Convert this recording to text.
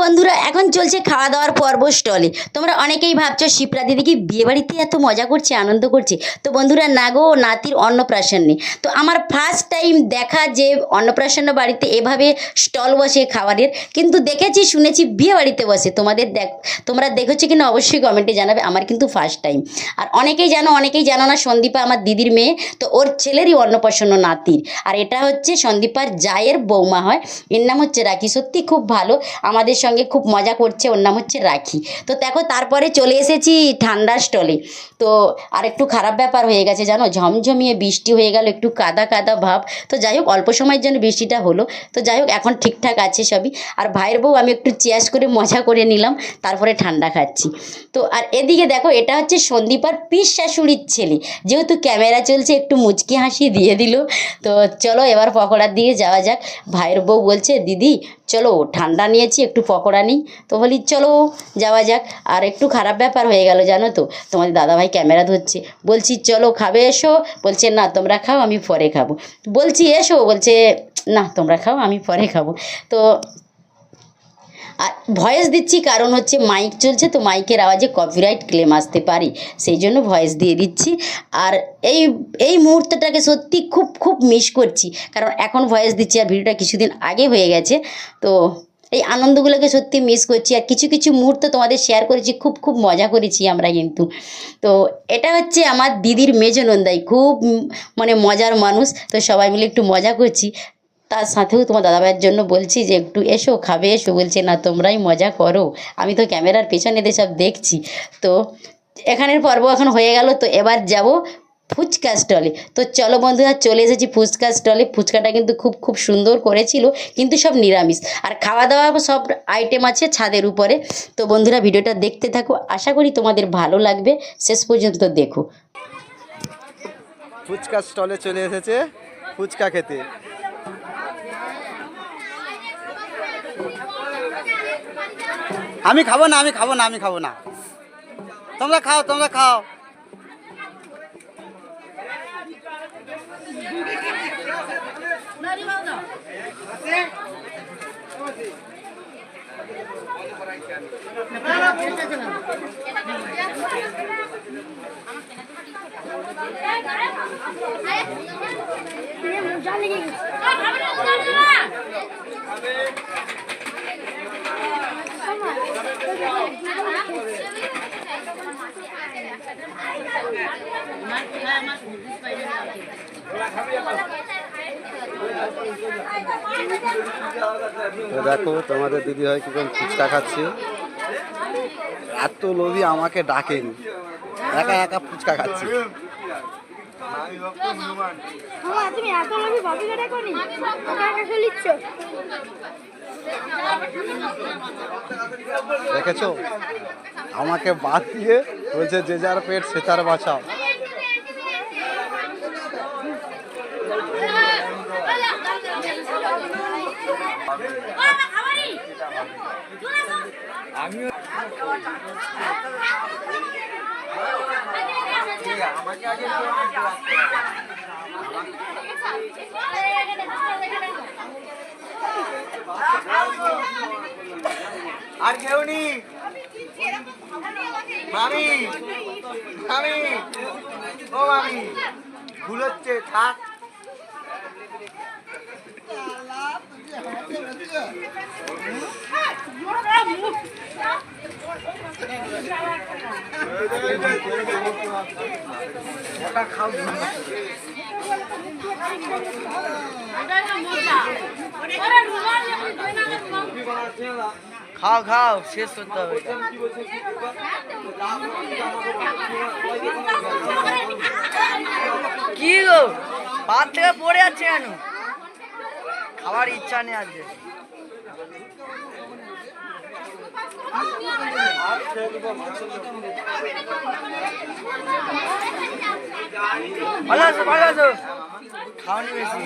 বন্ধুরা, এখন চলছে খাওয়া দাওয়ার পর্ব স্টলে তোমরা অনেকেই ভাবছ, শিপ্রা দিদি কি বিয়ে বাড়িতে এত মজা করছে, আনন্দ করছে। তো বন্ধুরা নাগো নাতির অন্নপ্রাশনে তো আমার ফার্স্ট টাইম দেখা যে অন্নপ্রাশন্ন বাড়িতে এভাবে স্টল বসে খাবারের, কিন্তু দেখেছি, শুনেছি বিয়ে বাড়িতে বসে। তোমাদের দেখ, তোমরা দেখেছ কিনা অবশ্যই কমেন্টে জানাবে, আমার কিন্তু ফার্স্ট টাইম আর অনেকেই জানো অনেকেই জানো না, সন্দীপা আমার দিদির মেয়ে, তো ওর ছেলেরই অন্নপ্রাশন্ন নাতির। আর এটা হচ্ছে সন্দীপার জায়ের বৌমা হয়, এর নাম হচ্ছে রাখি। সত্যি খুব ভালো। আমাদের সঙ্গে খুব মজা করছে। ওর নাম হচ্ছে রাখি। তো দেখো, তারপরে চলে এসেছি ঠান্ডার স্টলে। তো আর একটু খারাপ ব্যাপার হয়ে গেছে, জানো? ঝমঝমিয়ে বৃষ্টি হয়ে গেল, একটু কাদা কাদা ভাব। তো যাই হোক, অল্প সময়ের জন্য বৃষ্টিটা হলো। তো যাই হোক, এখন ঠিকঠাক আছে সবই। আর ভাইয়ের বউ, আমি একটু চেয়াস করে মজা করে নিলাম, তারপরে ঠান্ডা খাচ্ছি। তো আর এদিকে দেখো, এটা হচ্ছে সন্দীপার পিস শাশুড়ির ছেলে। যেহেতু ক্যামেরা চলছে, একটু মুচকি হাসি দিয়ে দিল। তো চলো, এবার পকোড়ার দিকে যাওয়া যাক। ভাইয়ের বউ বলছে, দিদি চলো ঠান্ডা নিয়েছি, একটু পকোড়া নিই। তো বলি, চলো, যাওয়া যাক। আর একটু খারাপ ব্যাপার হয়ে গেল, জানো তো। তোমাদের দাদাভাই ক্যামেরা ধরছে। বলছি, চলো খাবে, এসো। বলছে, না, তোমরা খাও, আমি পরে খাব। বলছি, এসো। বলছে, না, তোমরা খাও, আমি পরে খাব। তো আর ভয়েস দিচ্ছি কারণ হচ্ছে মাইক চলছে, তো মাইকের আওয়াজে কপিরাইট ক্লেম আসতে পারে। সেই জন্য ভয়েস দিয়ে দিচ্ছি। আর এই এই মুহূর্তটাকে সত্যি খুব খুব মিস করছি। কারণ এখন ভয়েস দিচ্ছি আর ভিডিওটা কিছুদিন আগে হয়ে গেছে। তো এই আনন্দগুলোকে সত্যি মিস করছি। আর কিছু কিছু মুহূর্ত তোমাদের শেয়ার করেছি, খুব খুব মজা করেছি আমরা কিন্তু। তো এটা হচ্ছে আমার দিদির মেজ নন্দাই খুব মানে মজার মানুষ। তো সবাই মিলে একটু মজা করছি। তার সাথেও তোমার দাদাভাইয়ের জন্য বলছি যে, একটু এসো, খাবে এসো। বলছে, না, তোমরাই মজা করো। আমি তো ক্যামেরার পেছনে এদের সব দেখছি। তো এখানের পর্ব এখন হয়ে গেল। তো এবার যাব ফুচকা স্টলে। তো চলো বন্ধুরা, চলে এসেছি ফুচকা স্টলে। ফুচকাটা কিন্তু খুব খুব সুন্দর করেছিল, কিন্তু সব নিরামিষ। আর খাওয়া দাওয়া সব আইটেম আছে ছাদের উপরে। তো বন্ধুরা, ভিডিওটা দেখতে থাকো। আশা করি তোমাদের ভালো লাগবে। শেষ পর্যন্ত দেখো। ফুচকা স্টলে চলে এসেছে ফুচকা খেতে। আমি খাব না আমি খাব না আমি খাব না। তোমরা খাও তোমরা খাও। দেখো, তোমাদের দিদি হয় কীরকম ফুচকা খাচ্ছে। এত লোভি আমাকে ডাকেনি। একা একা ফুচকা খাচ্ছে। তুমি এত লোভী কোনি একা দেখেছ? আমাকে বাদ দিয়ে বলছে যে যার পেট সে তার বাঁচাও। আর কেউ নি মামি মামি ও মামি ভুল হচ্ছে থাক। খাও। খাও খাও, শেষ করতে হবে কি গো? ভাত থেকে পড়ে যাচ্ছে কেন? খাবার ইচ্ছা নেই আজকে। ভালো আছো ভালো আছো? খাওনি বেশি।